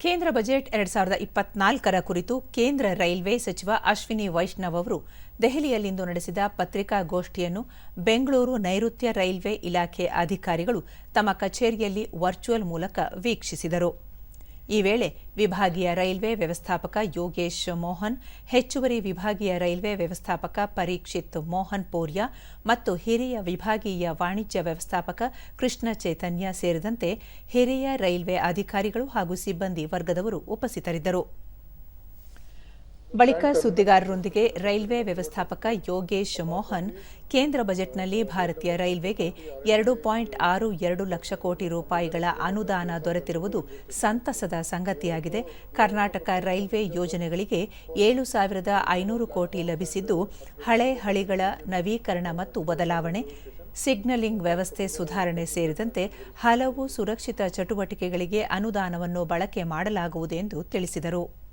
ಕೇಂದ್ರ ಬಜೆಟ್ ಎರಡ್ ಸಾವಿರದ ಇಪ್ಪತ್ನಾಲ್ಕರ ಕುರಿತು ಕೇಂದ್ರ ರೈಲ್ವೆ ಸಚಿವ ಅಶ್ವಿನಿ ವೈಷ್ಣವ್ ಅವರು ದೆಹಲಿಯಲ್ಲಿಂದು ನಡೆಸಿದ ಪತ್ರಿಕಾಗೋಷ್ಠಿಯನ್ನು ಬೆಂಗಳೂರು ನೈಋತ್ಯ ರೈಲ್ವೆ ಇಲಾಖೆ ಅಧಿಕಾರಿಗಳು ತಮ್ಮ ಕಚೇರಿಯಲ್ಲಿ ವರ್ಚುವಲ್ ಮೂಲಕ ವೀಕ್ಷಿಸಿದರು. ಈ ವೇಳೆ ವಿಭಾಗೀಯ ರೈಲ್ವೆ ವ್ಯವಸ್ಥಾಪಕ ಯೋಗೇಶ್ ಮೋಹನ್, ಹೆಚ್ಚುವರಿ ವಿಭಾಗೀಯ ರೈಲ್ವೆ ವ್ಯವಸ್ಥಾಪಕ ಪರೀಕ್ಷಿತ್ ಮೋಹನ್ ಪೋರಿಯಾ ಮತ್ತು ಹಿರಿಯ ವಿಭಾಗೀಯ ವಾಣಿಜ್ಯ ವ್ಯವಸ್ಥಾಪಕ ಕೃಷ್ಣ ಚೈತನ್ಯ ಸೇರಿದಂತೆ ಹಿರಿಯ ರೈಲ್ವೆ ಅಧಿಕಾರಿಗಳು ಹಾಗೂ ಸಿಬ್ಬಂದಿ ವರ್ಗದವರು ಉಪಸ್ಥಿತರಿದ್ದರು. ಬಳಿಕ ಸುದ್ದಿಗಾರರೊಂದಿಗೆ ರೈಲ್ವೆ ವ್ಯವಸ್ಥಾಪಕ ಯೋಗೇಶ್ ಮೋಹನ್, ಕೇಂದ್ರ ಬಜೆಟ್ನಲ್ಲಿ ಭಾರತೀಯ ರೈಲ್ವೆಗೆ ಎರಡು ಪಾಯಿಂಟ್ ಆರು ಎರಡು ಲಕ್ಷ ಕೋಟಿ ರೂಪಾಯಿಗಳ ಅನುದಾನ ದೊರೆತಿರುವುದು ಸಂತಸದ ಸಂಗತಿಯಾಗಿದೆ. ಕರ್ನಾಟಕ ರೈಲ್ವೆ ಯೋಜನೆಗಳಿಗೆ ಏಳು ಸಾವಿರದ ಐನೂರು ಕೋಟಿ ಲಭಿಸಿದ್ದು, ಹಳೆ ಹಳಿಗಳ ನವೀಕರಣ ಮತ್ತು ಬದಲಾವಣೆ, ಸಿಗ್ನಲಿಂಗ್ ವ್ಯವಸ್ಥೆ ಸುಧಾರಣೆ ಸೇರಿದಂತೆ ಹಲವು ಸುರಕ್ಷಿತ ಚಟುವಟಿಕೆಗಳಿಗೆ ಅನುದಾನವನ್ನು ಬಳಕೆ ಮಾಡಲಾಗುವುದು ಎಂದು ತಿಳಿಸಿದರು.